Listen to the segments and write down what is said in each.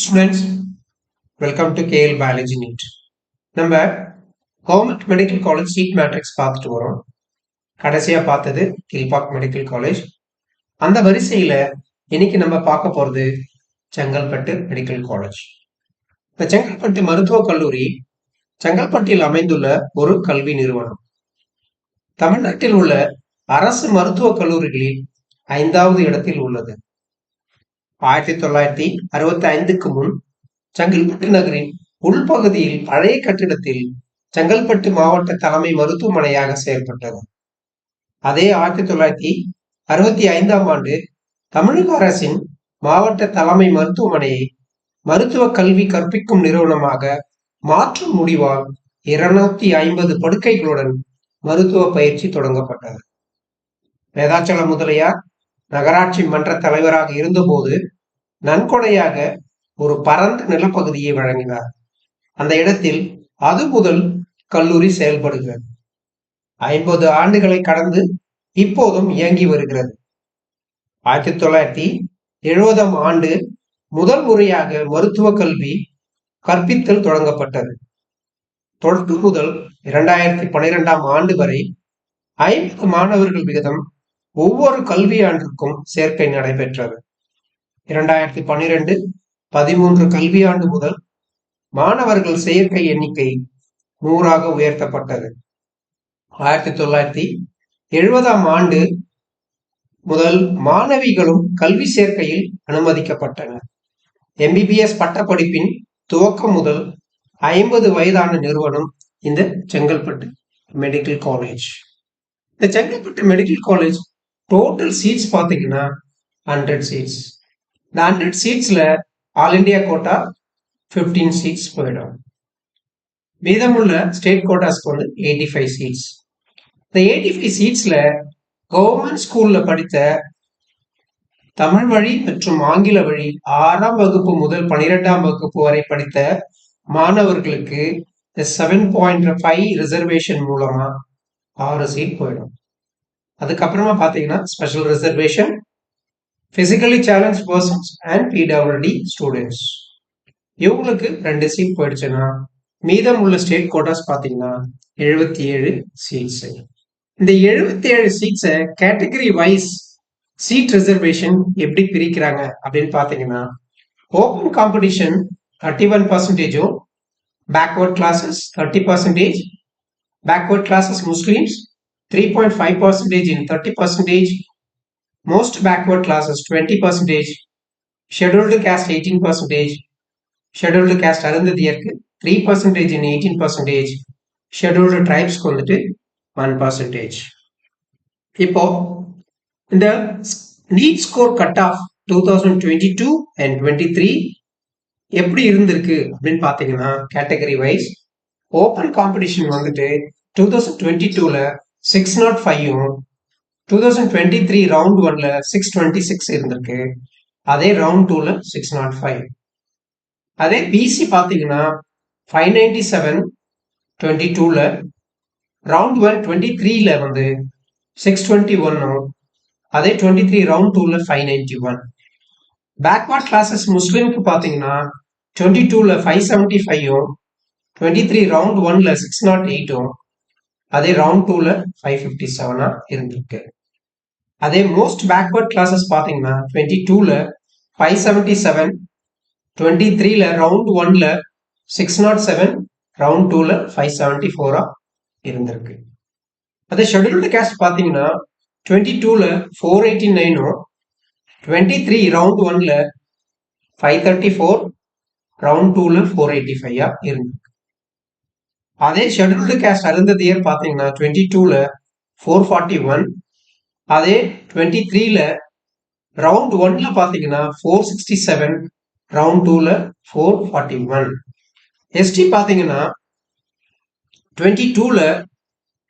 Students welcome to KL biology NEET நம்ம government medical college seat matrix பார்த்துட்டு வரோம். கடைசியாக பார்த்தது கில்பாக் மெடிக்கல் காலேஜ் அந்த வரிசையில் இன்னைக்கு நம்ம பார்க்க போகிறது செங்கல்பட்டு மெடிக்கல் காலேஜ் இந்த செங்கல்பட்டு மருத்துவக் கல்லூரி செங்கல்பட்டில் அமைந்துள்ள ஒரு கல்வி நிறுவனம். தமிழ்நாட்டில் உள்ள அரசு மருத்துவக் கல்லூரிகளில் ஐந்தாவது இடத்தில் உள்ளது. ஆயிரத்தி தொள்ளாயிரத்தி அறுபத்தி ஐந்துக்கு முன் செங்கல்பட்டு நகரின் உள்பகுதியில் பழைய கட்டிடத்தில் செங்கல்பட்டு மாவட்ட தலைமை மருத்துவமனையாக செயல்பட்டது. அதே ஆயிரத்தி தொள்ளாயிரத்தி அறுபத்தி ஐந்தாம் ஆண்டு தமிழக அரசின் மாவட்ட தலைமை மருத்துவமனையை மருத்துவ கல்வி கற்பிக்கும் நிறுவனமாக மாற்றும் முடிவால் இருநூத்தி ஐம்பது படுக்கைகளுடன் மருத்துவ பயிற்சி தொடங்கப்பட்டது. வேதாச்சல முதலியார் நகராட்சி மன்ற தலைவராக இருந்தபோது நன்கொடையாக ஒரு பரந்த நிலப்பகுதியை வழங்கினார். அந்த இடத்தில் அது முதல் கல்லூரி செயல்படுகிறது. ஐம்பது ஆண்டுகளை கடந்து இப்போதும் இயங்கி வருகிறது. ஆயிரத்தி தொள்ளாயிரத்தி எழுபதாம் ஆண்டு முதல் முறையாக மருத்துவ கல்வி கற்பித்தல் தொடங்கப்பட்டது. தொடர்ந்து முதல் இரண்டாயிரத்தி பனிரெண்டாம் ஆண்டு வரை ஐம்பது மாணவர்கள் விகிதம் ஒவ்வொரு கல்வியாண்டிற்கும் சேர்க்கை நடைபெற்றது. இரண்டாயிரத்தி பனிரெண்டு பதிமூன்று கல்வியாண்டு முதல் மாணவர்கள் சேர்க்கை எண்ணிக்கை நூறாக உயர்த்தப்பட்டது. ஆயிரத்தி தொள்ளாயிரத்தி எழுபதாம் ஆண்டு முதல் மாணவிகளும் கல்வி சேர்க்கையில் அனுமதிக்கப்பட்டனர். எம்பிபிஎஸ் பட்டப்படிப்பின் துவக்கம் முதல் ஐம்பது வயதான நிறுவனம் இந்த செங்கல்பட்டு மெடிக்கல் காலேஜ். இந்த Chengalpattu medical college total seats பார்த்தீங்கன்னா ஹண்ட்ரட் சீட்ஸ் இந்த hundred சீட்ஸில் all India quota fifteen seats போயிடும். மீதமுள்ள ஸ்டேட் கோட்டாஸ்க்கு வந்து எயிட்டி ஃபைவ் சீட்ஸ் இந்த எயிட்டி ஃபைவ் சீட்ஸில் கவர்மெண்ட் ஸ்கூலில் படித்த தமிழ் வழி மற்றும் ஆங்கில வழி ஆறாம் வகுப்பு முதல் பனிரெண்டாம் வகுப்பு வரை படித்த மாணவர்களுக்கு இந்த செவன் பாயிண்ட் ஃபைவ் ரிசர்வேஷன் மூலமாக ஆறு சீட் போயிடும். அதுக்கப்புறமா பார்த்தீங்கன்னா special reservation physically challenge persons and PWD students இவங்களுக்கு ரெண்டு சீட் போயிடுச்சுன்னா மீதம் உள்ள ஸ்டேட் கோட்டாஸ் பார்த்தீங்கன்னா எழுபத்தி ஏழு சீட்ஸ் இந்த எழுபத்தி ஏழு சீட்ஸை கேட்டகரி வைஸ் சீட் ரிசர்வேஷன் எப்படி பிரிக்கிறாங்க அப்படின்னு பார்த்தீங்கன்னா open competition thirty one பர்சன்டேஜும் backward classes thirty percentage backward classes Muslims 3.5 percentage in 30 percentage, most backward classes 20 percentage, scheduled caste 18 percentage, scheduled caste அருந்ததியருக்கு 3 percentage in 18 percentage, scheduled tribes வந்துட்டு 1 percentage. இப்போ இந்த NEET score cut off two thousand twenty two and twenty three எப்படி இருந்திருக்கு அப்படின்னு பார்த்தீங்கன்னா category wise open competition வந்துட்டு two thousand twenty டூவில் six nought ஃபைவும் two thousand twenty three round ஒன்ல சிக்ஸ் டுவெண்ட்டி சிக்ஸ் இருந்திருக்கு. அதே ரவுண்ட் டூல சிக்ஸ் நாட் ஃபைவ் அதே பிசி பார்த்தீங்கன்னா ஃபைவ் நைன்டி செவன் டுவெண்ட்டி டூல ரவுண்ட் ஒன் டுவெண்ட்டி த்ரீல வந்து சிக்ஸ் டுவெண்ட்டி ஒன்னும் அதே டுவெண்ட்டி த்ரீ ரவுண்ட் டூல five ninety one backward classes முஸ்லீமுக்கு பார்த்தீங்கன்னா டுவெண்ட்டி டூல ஃபைவ் செவன்ட்டி ஃபைவும் டுவெண்ட்டி த்ரீ ரவுண்ட் ஒன்ல சிக்ஸ் நாட் எயிட்டும் அதே ரவுண்ட் டூல ஃபைவ் ஃபிஃப்டி செவனா இருந்திருக்கு. அதே மோஸ்ட் பேக்வர்ட் கிளாஸஸ் பார்த்தீங்கன்னா டுவெண்ட்டி டூல ஃபைவ் செவன்டி செவன் டுவெண்ட்டி த்ரீல ரவுண்ட் ஒன்ல சிக்ஸ் நாட் செவன் ரவுண்ட் டூல ஃபைவ் செவன்டி ஃபோரா இருந்திருக்கு. அதே ஷெடியூல்டு கேஸ்ட் பார்த்தீங்கன்னா டுவெண்ட்டி டூல ஃபோர் எயிட்டி நைனும் டுவெண்ட்டி த்ரீ ரவுண்ட் ஒன்ல ஃபைவ் தேர்ட்டி ஃபோர் ரவுண்ட் டூல ஃபோர் எயிட்டி ஃபைவா இருந்திருக்கு. அதே ஷெட்யூல்டு கேஸ்ட் அருந்தது இயர் பார்த்தீங்கன்னா டுவெண்ட்டி டூல ஃபோர் ஃபார்ட்டி ஒன் அதே டுவெண்ட்டி த்ரீல ரவுண்ட் ஒன்ல பார்த்தீங்கன்னா ஃபோர் சிக்ஸ்டி செவன் ரவுண்ட் டூல ஃபோர் ஃபார்ட்டி ஒன் எஸ்டி பார்த்தீங்கன்னா டுவெண்ட்டி டூல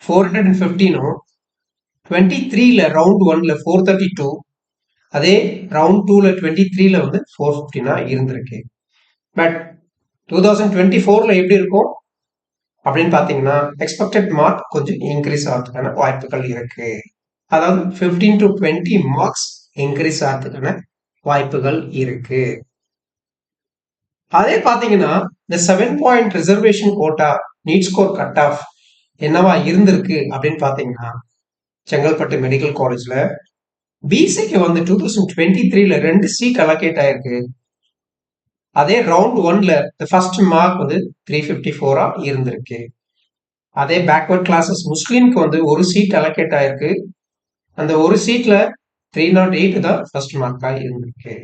ஃபோர் ஹண்ட்ரட் அண்ட் ஃபிஃப்டீனும் டுவெண்ட்டி த்ரீல ரவுண்ட் ஒன்ல ஃபோர் தேர்ட்டி டூ அதே ரவுண்ட் டூல டுவெண்ட்டி த்ரீல வந்து ஃபோர் ஃபிஃப்டினா இருந்திருக்கு. பட் டூ தௌசண்ட் டுவெண்ட்டி ஃபோர்ல எப்படி இருக்கும்? அப்படின்னு பார்த்தீங்கன்னா எக்ஸ்பெக்டட் மார்க் கொஞ்சம் இன்க்ரீஸ் ஆகிறதுக்கான வாய்ப்புகள் இருக்கு. அதாவது fifteen to twenty marks increase ஆகிறதுக்கான வாய்ப்புகள் இருக்கு. அதே பாத்தீங்கன்னா இந்த seven point reservation quota NEET score cut off என்னவா இருந்திருக்கு அப்படின்னு பாத்தீங்கன்னா செங்கல்பட்டு மெடிக்கல் காலேஜ்ல பிசிக்கு வந்து டூ தௌசண்ட் டுவெண்ட்டி த்ரீல ரெண்டு சீட் அலோகேட் ஆயிருக்கு. அதே ரவுண்ட் ஒன்ல ஃபர்ஸ்ட் மார்க் வந்து த்ரீ ஃபிஃப்டி ஃபோரா இருந்திருக்கு. அதே பேக்வர்ட் கிளாஸஸ் முஸ்லீம்க்கு வந்து ஒரு சீட் அலோகேட் ஆயிருக்கு. அந்த ஒரு சீட்ல த்ரீ நாட் எயிட் தான் ஃபர்ஸ்ட் மார்க்காக இருந்திருக்கு.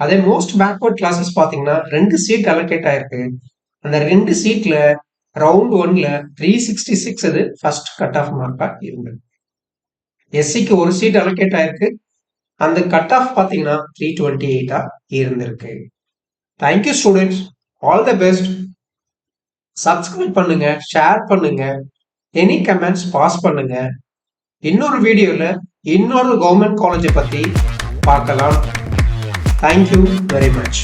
அதே மோஸ்ட் பேக்வர்ட் கிளாஸஸ் பார்த்தீங்கன்னா ரெண்டு சீட் அலோகேட் ஆயிருக்கு. அந்த ரெண்டு சீட்ல ரவுண்ட் ஒன்ல த்ரீ சிக்ஸ்டி சிக்ஸ் அது ஃபர்ஸ்ட் கட் ஆஃப் மார்க்காக இருந்திருக்கு. எஸ்சிக்கு ஒரு சீட் அலோகேட் ஆயிருக்கு. அந்த கட் ஆஃப் பார்த்தீங்கன்னா த்ரீ டுவெண்ட்டி எயிட்டா இருந்திருக்கு. Thank you students all the best subscribe பண்ணுங்க ஷேர் பண்ணுங்க. எனி கமெண்ட்ஸ் பாஸ் பண்ணுங்க. இன்னொரு வீடியோவில் இன்னொரு கவர்மெண்ட் காலேஜை பற்றி பார்க்கலாம். Thank you very much